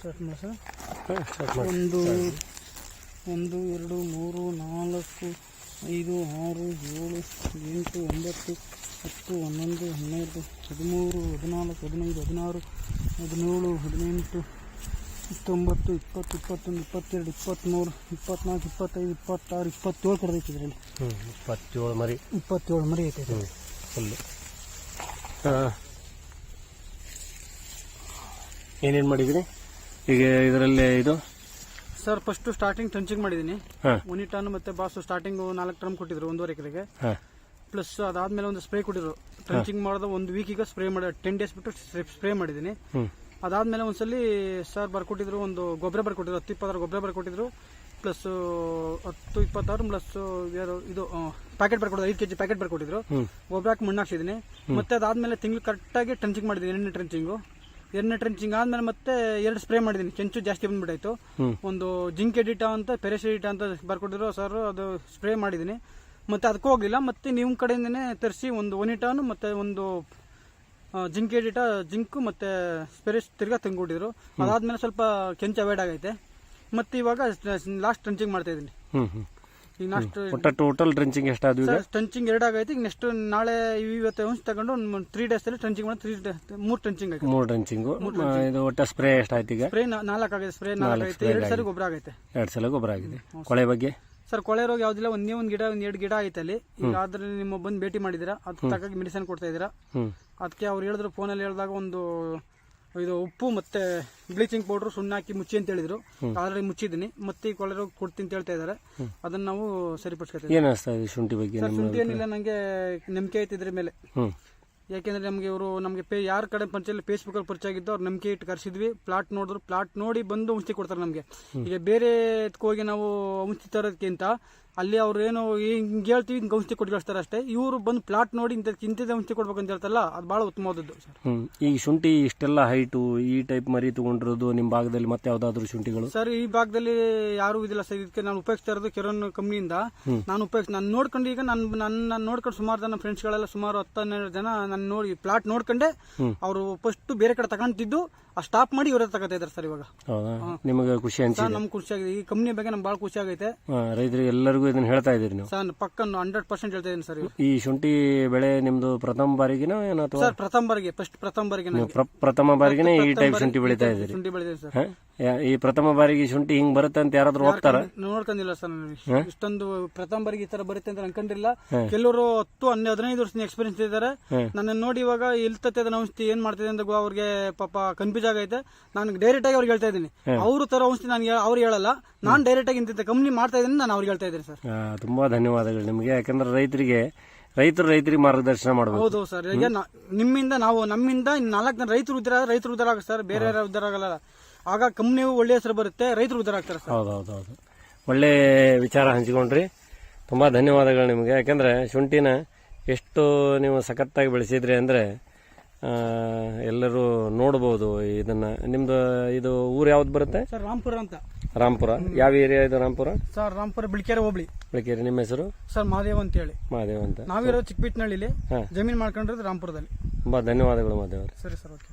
Start ಮಾಡಿ sir ಒಂದು ಒಂದು ಎರಡು ಮೂರು ನಾಲ್ಕು ಐದು ಆರು ಏಳು ಎಂಟು ಒಂಬತ್ತು ಹತ್ತು ಹನ್ನೊಂದು ಹನ್ನೆರಡು ಹದಿಮೂರು ಹದಿನಾಲ್ಕು ಹದಿನೈದು ಹದಿನಾರು ಹದಿನೇಳು ಹದಿನೆಂಟು ಇಪ್ಪತ್ತೊಂಬತ್ತು ಇಪ್ಪತ್ತು ಇಪ್ಪತ್ತೊಂದು ಇಪ್ಪತ್ತೆರಡು ಇಪ್ಪತ್ತ್ಮೂರು ಇಪ್ಪತ್ನಾಲ್ಕು ಇಪ್ಪತ್ತೈದು ಇಪ್ಪತ್ತಾರು ಇಪ್ಪತ್ತೇಳು ಕರೆದೈತಿ ಇದರಲ್ಲಿ ಹ್ಞೂ ಇಪ್ಪತ್ತೇಳು ಮರಿ. ಇಪ್ಪತ್ತೇಳು ಮರಿ ಐತೆ ಹ್ಞೂ ಫುಲ್ಲು. ಹಾಂ ಏನೇನು ಮಾಡಿದ್ದೀರಿ ಈಗ ಇದರಲ್ಲಿ ಇದು? ಸರ್ ಫಸ್ಟ್ ಸ್ಟಾರ್ಟಿಂಗ್ ಟ್ರಂಚಿಂಗ್ ಮಾಡಿದೀನಿ ಮುನಿ ಟನ್ ಮತ್ತೆ ಬಾಸು ಸ್ಟಾರ್ಟಿಂಗ್ ನಾಲ್ಕು ಟ್ರಮ್ ಕೊಟ್ಟಿದ್ರು ಒಂದೂವರೆ ಎಕರೆಗೆ. ಹಾಂ. ಪ್ಲಸ್ ಅದಾದ್ಮೇಲೆ ಒಂದು ಸ್ಪ್ರೇ ಕೊಟ್ಟಿದ್ರು. ಟ್ರಂಚಿಂಗ್ ಮಾಡಿದ ಒಂದು ವೀಕಿಗೆ ಸ್ಪ್ರೇ ಮಾಡಿ ಟೆನ್ ಡೇಸ್ ಬಿಟ್ಟು ಸ್ಪ್ರೇ ಮಾಡಿದೀನಿ ಅದಾದ್ಮೇಲೆ ಒಂದ್ಸಲಿ ಸರ್ ಬರ್ಕೊಟ್ಟಿದ್ರು ಒಂದು ಗೊಬ್ಬರ ಬರ್ಕೊಟ್ಟಿದ್ರು ಹತ್ತು ಇಪ್ಪತ್ತಾರು ಗೊಬ್ಬರ ಬರ್ಕೊಟ್ಟಿದ್ರು ಪ್ಲಸ್ ಹತ್ತು ಇಪ್ಪತ್ತಾರು ಪ್ಲಸ್ ಇದು ಪ್ಯಾಕೆಟ್ ಬರ್ಕೊಟ್ಟಿದ್ರು ಐದು ಕೆಜಿ ಪ್ಯಾಕೆಟ್ ಬರ್ಕೊಟ್ಟಿದ್ರು ಗೊಬ್ಬರ ಹಾಕಿ ಮಣ್ಣು ಹಾಕ್ಸಿದ್ದೀನಿ ಮತ್ತೆ ಅದಾದ್ಮೇಲೆ ತಿಂಗಳು ಕರೆಕ್ಟಾಗಿ ಟ್ರಂಚಿಂಗ್ ಮಾಡಿದ್ದೀನಿ ಎಣ್ಣೆ ಟ್ರಂಚಿಂಗು ಎಣ್ಣೆ ಟ್ರೆಂಚಿಂಗ್ ಆದ್ಮೇಲೆ ಮತ್ತೆ ಎರಡು ಸ್ಪ್ರೇ ಮಾಡಿದ್ದೀನಿ ಕೆಂಚು ಜಾಸ್ತಿ ಬಂದ್ಬಿಟ್ಟಾಯ್ತು ಒಂದು ಜಿಂಕ್ ಎಡಿಟಾ ಅಂತ ಪೆರೆಸಿಡಿಟಾ ಅಂತ ಬರ್ಕೊಟ್ಟಿದ್ರು ಸರ್ ಅದು ಸ್ಪ್ರೇ ಮಾಡಿದ್ದೀನಿ ಮತ್ತೆ ಅದಕ್ಕೂ ಹೋಗಲಿಲ್ಲ. ಮತ್ತೆ ನಿಮ್ಮ ಕಡೆಯಿಂದನೇ ತರಿಸಿ ಒಂದು ಒನಿಟಾನು ಮತ್ತೆ ಒಂದು ಜಿಂಕ್ ಎಡಿಟಾ ಜಿಂಕ್ ಮತ್ತೆ ಸ್ಪೆರೆಸ್ ತಿರ್ಗಾ ತಂದ್ಕೊಟ್ಟಿದ್ರು. ಅದಾದ್ಮೇಲೆ ಸ್ವಲ್ಪ ಕೆಂಚ ಅವಾಯ್ಡ್ ಆಗೈತೆ. ಮತ್ತೆ ಇವಾಗ ಲಾಸ್ಟ್ ಟ್ರೆಂಚಿಂಗ್ ಮಾಡ್ತಾ ಇದ್ದೀನಿ ಒಟ್ಟ ಟೋಟಲ್ ಟ್ರೆಂಚಿಂಗ್ ಎಷ್ಟಾದ್ವಿ ಈಗ? ಟ್ರಂಚಿಂಗ್ ಎರಡು ಆಗೈತಿ ಈಗ ನೆಕ್ಸ್ಟ್ ನಾಳೆ ಇವತ್ತು ಒಂಚ್ ತಗೊಂಡು ತ್ರೀ ತ್ರೀ ಅಲ್ಲಿ ಟ್ರಂಚಿಂಗ್ ಮಾಡಿ ತ್ರೀ ಮೂರು ಆಗಿದೆ ಮೂರು ಇದು ಒಟ್ಟ ಸ್ಪ್ರೇ ಎಷ್ಟಾಯ್ತು ಈಗ? ಸ್ಪ್ರೇ ನಾಲ್ಕು ಆಗೈತೆ ಸ್ಪ್ರೇ ನಾಲ್ಕು ಆಗೈತೆ. ಎರಡು ಸಲ ಗೊಬ್ಬರ ಆಗೈತೆ. ಎರಡು ಸಲ ಗೊಬ್ಬರ ಆಗಿದೆ. ಕೊಳೆ ಬಗ್ಗೆ? ಸರ್ ಕೊಳೆ ರೋಗ ಯಾವ್ದಿಲ್ಲ ಒಂದೇ ಒಂದು ಗಿಡ ಒಂದ್ ಎರಡು ಗಿಡ ಐತೆ ಅಲ್ಲಿ ಈಗ ಆದ್ರೆ ನಿಮ್ಮ ಬಂದು ಭೇಟಿ ಮಾಡಿದಿರಾ ಅದ್ ತಕ್ಕಾಗಿ ಮೆಡಿಸಿನ್ ಕೊಡ್ತಾ ಇದೀರಾ ಅದಕ್ಕೆ ಅವ್ರು ಹೇಳಿದ್ರು ಫೋನಲ್ಲಿ ಹೇಳಿದಾಗ ಒಂದು ಇದು ಉಪ್ಪು ಮತ್ತೆ ಬ್ಲೀಚಿಂಗ್ ಪೌಡರ್ ಸುಣ್ಣ ಹಾಕಿ ಮುಚ್ಚಿ ಅಂತ ಹೇಳಿದ್ರು. ಆಲ್ರೆಡಿ ಮುಚ್ಚಿದ್ದೀನಿ. ಮತ್ತೆ ಈ ಕೊಳೆ ರೋಗ ಕೊಡ್ತೀನಿ ಅಂತ ಹೇಳ್ತಾ ಇದಾರೆ. ಅದನ್ನ ನಾವು ಸರಿಪಡಿಸ್ಕೊತೀವಿ ಏನು ಅನಿಸ್ತಾ ಇದೆ ಶುಂಠಿ ಬಗ್ಗೆ ಸರ್ ಶುಂಠಿ ಏನಿಲ್ಲ ನಂಗೆ ನಂಬಿಕೆ ಐತೆ ಇದ್ರ ಮೇಲೆ. ಯಾಕೆಂದ್ರೆ ನಮ್ಗೆ ಇವರು ನಮ್ಗೆ ಪೇ ಯಾರ ಕಡೆ ಪರಿಚಯ ಫೇಸ್ಬುಕ್ ಅಲ್ಲಿ ಪರಿಚಯ ಆಗಿದ್ದು ಅವ್ರು ನಂಬಿಕೆ ಇಟ್ಟು ಕರ್ಸಿದ್ವಿ. ಪ್ಲಾಟ್ ನೋಡಿದ್ರು. ಪ್ಲಾಟ್ ನೋಡಿ ಬಂದು ಔಷಧಿ ಕೊಡ್ತಾರೆ ನಮ್ಗೆ. ಈಗ ಬೇರೆ ಹೋಗಿ ನಾವು ಔಷಧಿ ತರೋದಕ್ಕಿಂತ ಅಲ್ಲಿ ಅವ್ರು ಏನು ಹಿಂಗೆ ಹೇಳ್ತೀವಿ ಹಿಂಗೆ ಔಷಧಿ ಕೊಟ್ಟು ಕಳಿಸ್ತಾರೆ ಅಷ್ಟೇ. ಇವರು ಬಂದು ಪ್ಲಾಟ್ ನೋಡಿ ಇಂಥ ಇಂಥದ್ದೇ ಔಷಧಿ ಕೊಡ್ಬೇಕಂತ ಅಂತ ಹೇಳ್ತಾರಲ್ಲ ಅದು ಭಾಳ ಉತ್ತಮವಾದದ್ದು ಸರ್. ಈ ಈಗ ಶುಂಠಿ ಇಷ್ಟೆಲ್ಲ ಹೈಟು ಈ ಟೈಪ್ ಮರಿ ತಗೊಂಡಿರೋದು ನಿಮ್ಮ ಭಾಗದಲ್ಲಿ ಮತ್ತೆ ಯಾವ್ದಾದ್ರು ಶುಂಠಿಗಳು? ಸರ್ ಈ ಭಾಗದಲ್ಲಿ ಯಾರು ಇದಿಲ್ಲ ಸರ್. ಇದಕ್ಕೆ ನಾನು ಉಪಯೋಗಿಸ್ತಾ ಇರೋದು ಕೆರೋನ್ ಕಂಪ್ನಿಯಿಂದ. ನಾನು ಉಪಯೋಗಿಸ್ ನಾನು ನೋಡ್ಕೊಂಡು ಈಗ ನಾನು ನನ್ನ ನೋಡ್ಕೊಂಡು ಸುಮಾರು ಜನ ಫ್ರೆಂಡ್ಸ್ಗಳೆಲ್ಲ ಸುಮಾರು ಹತ್ತು ಹನ್ನೆರಡು ಜನ ನಾನು ನೋಡಿ ಪ್ಲಾಟ್ ನೋಡ್ಕೊಂಡೆ ಅವರು ಫಸ್ಟ್ ಬೇರೆ ಕಡೆ ತಗೊಂತಿದ್ದು ಆ ಸ್ಟಾಪ್ ಮಾಡಿ ಇವರೇ ತಗೋತಾ ಇದ್ದಾರೆ ಸರ್ ಇವಾಗ. ಹೌದಾ? ನಿಮಗೆ ಖುಷಿ ಅನ್ಸಿ ನಮ್ಗೆ ಖುಷಿ ಆಗಿದೆ. ಈ ಕಂಪ್ನಿ ಬಗ್ಗೆ ನಮ್ಗೆ ಭಾಳ ಖುಷಿ ಆಗೈತೆ. ರೈತರಿಗೆ ಎಲ್ಲರಿಗೂ ಇದನ್ನ ಹೇಳ್ತಾ ಇದ್ದೀರಿ ನೀವು? ಸರ್ ಪಕ್ಕ ಹಂಡ್ರೆಡ್ ಪರ್ಸೆಂಟ್ ಹೇಳ್ತಾ ಇದೀನಿ ಸರ್ ಈ ಶುಂಠಿ ಬೆಳೆ ನಿಮ್ದು ಪ್ರಥಮ ಬಾರಿಗಿನ ಏನೋ ಅಥವಾ? ಸರ್ ಪ್ರಥಮ ಬಾರಿಗೆ ಫಸ್ಟ್ ಪ್ರಥಮ ಬಾರಿಗೆ ಪ್ರಥಮ ಬಾರಿಗಿನೇ ಈ ಟೈಪ್ ಶುಂಠಿ ಬೆಳಿತಾ ಇದ್ದೀರಿ. ಶುಂಠಿ ಬೆಳೆದಿದ್ದೀನಿ ಸರ್. ಈ ಪ್ರಥಮ ಬಾರಿಗೆ ಶುಂಠಿ ಹಿಂಗ್ ಬರುತ್ತೆ ಅಂತ ಯಾರಾದ್ರೂ ಹೋಗ್ತಾರ? ನೋಡ್ಕೊಂಡಿಲ್ಲ ಸರ್ ನಾನು ಇಷ್ಟೊಂದು ಪ್ರಥಮ ಬಾರಿಗೆ ಈ ತರ ಬರುತ್ತೆ ಅಂತ ಅನ್ಕೊಂಡಿಲ್ಲ ಕೆಲವರು ಹತ್ತು ಹನ್ನೆರಡು ಹದಿನೈದು ವರ್ಷದ ಎಕ್ಸ್ಪೀರಿಯನ್ಸ್ ಇದ್ದಾರೆ. ನನ್ನ ನೋಡಿ ಇವಾಗ ಇಲ್ತತ್ತೆ ಅದನ್ನ ಔಷಧಿ ಏನ್ ಮಾಡ್ತಿದೆ ಅಂತ ಅವ್ರಿಗೆ ಪಾಪ ಕನ್ಫ್ಯೂಸ್ ಆಗೈತೆ ನಾನು ಡೈರೆಕ್ಟ್ ಆಗಿ ಅವ್ರಿಗೆ ಹೇಳ್ತಾ ಇದ್ದೀನಿ. ಅವ್ರ ತರ ಔಷಧಿ ನಾನು ಅವ್ರು ಹೇಳಲ್ಲ. ನಾನು ಡೈರೆಕ್ಟ್ ಆಗಿ ಇಂಥ ಕಂಪ್ನಿ ಮಾಡ್ತಾ ಇದ್ದೀನಿ ನಾನು ಅವ್ರಿಗೆ ಹೇಳ್ತಾ ಇದ್ದೀನಿ ಸರ್. ತುಂಬಾ ಧನ್ಯವಾದಗಳು ನಿಮಗೆ. ಯಾಕಂದ್ರೆ ರೈತರಿಗೆ ರೈತರು ರೈತರಿಗೆ ಮಾರ್ಗದರ್ಶನ ಮಾಡಬಹುದು ಹೌದು ಸರ್. ಈಗ ನಿಮ್ಮಿಂದ ನಾವು ನಮ್ಮಿಂದ ನಾಲ್ಕು ಜನ ರೈತರು ಉದ್ದಾರ ರೈತರು ಉದ್ದಾರ ಆಗ ಸರ್. ಬೇರೆ ಯಾರು ಉದ್ದಾರ ಆಗಲ್ಲ. ಆಗ ಕಂಪ್ನಿ ಒಳ್ಳೆ ಹೆಸರು ಬರುತ್ತೆ ರೈತರು ಉದ್ದಾರ ಆಗ್ತಾರೆ ಸರ್. ಹೌದು ಹೌದು ಹೌದು ಒಳ್ಳೆ ವಿಚಾರ ಹಂಚಿಕೊಂಡ್ರಿ. ತುಂಬಾ ಧನ್ಯವಾದಗಳು ನಿಮಗೆ. ಯಾಕಂದ್ರೆ ಶುಂಠಿನ ಎಷ್ಟು ನೀವು ಸಖತ್ತಾಗಿ ಬೆಳೆಸಿದ್ರಿ ಅಂದ್ರೆ ಎಲ್ಲರೂ ನೋಡ್ಬೋದು ಇದನ್ನ. ನಿಮ್ದು ಇದು ಊರು ಯಾವ್ದು ಬರುತ್ತೆ? ಸರ್ ರಾಂಪುರ ಅಂತ. ರಾಮ್ಪುರ. ಯಾವ ಏರಿಯಾ ಇದು ರಾಮ್ಪುರ? ಸರ್ ರಾಮ್ಪುರ ಬಿಳಿಕೆರೆ ಹೋಬಳಿ. ಬೆಳಕೇರಿ ನಿಮ್ಮ ಹೆಸರು? ಸರ್ ಮಹಾದೇವ್ ಅಂತ ಹೇಳಿ ಮಹಾದೇವ್ ಅಂತ ನಾವಿರೋ ಚಿಕ್ಕಬಿಟ್ನಳ್ಳಿಲಿ ಹಾಂ. ಜಮೀನು ಮಾಡ್ಕೊಂಡಿರೋದು ರಾಂಪುರದಲ್ಲಿ ತುಂಬಾ ಧನ್ಯವಾದಗಳು ಮಹಾದೇವ್ ಸರಿ ಸರ್ ಓಕೆ.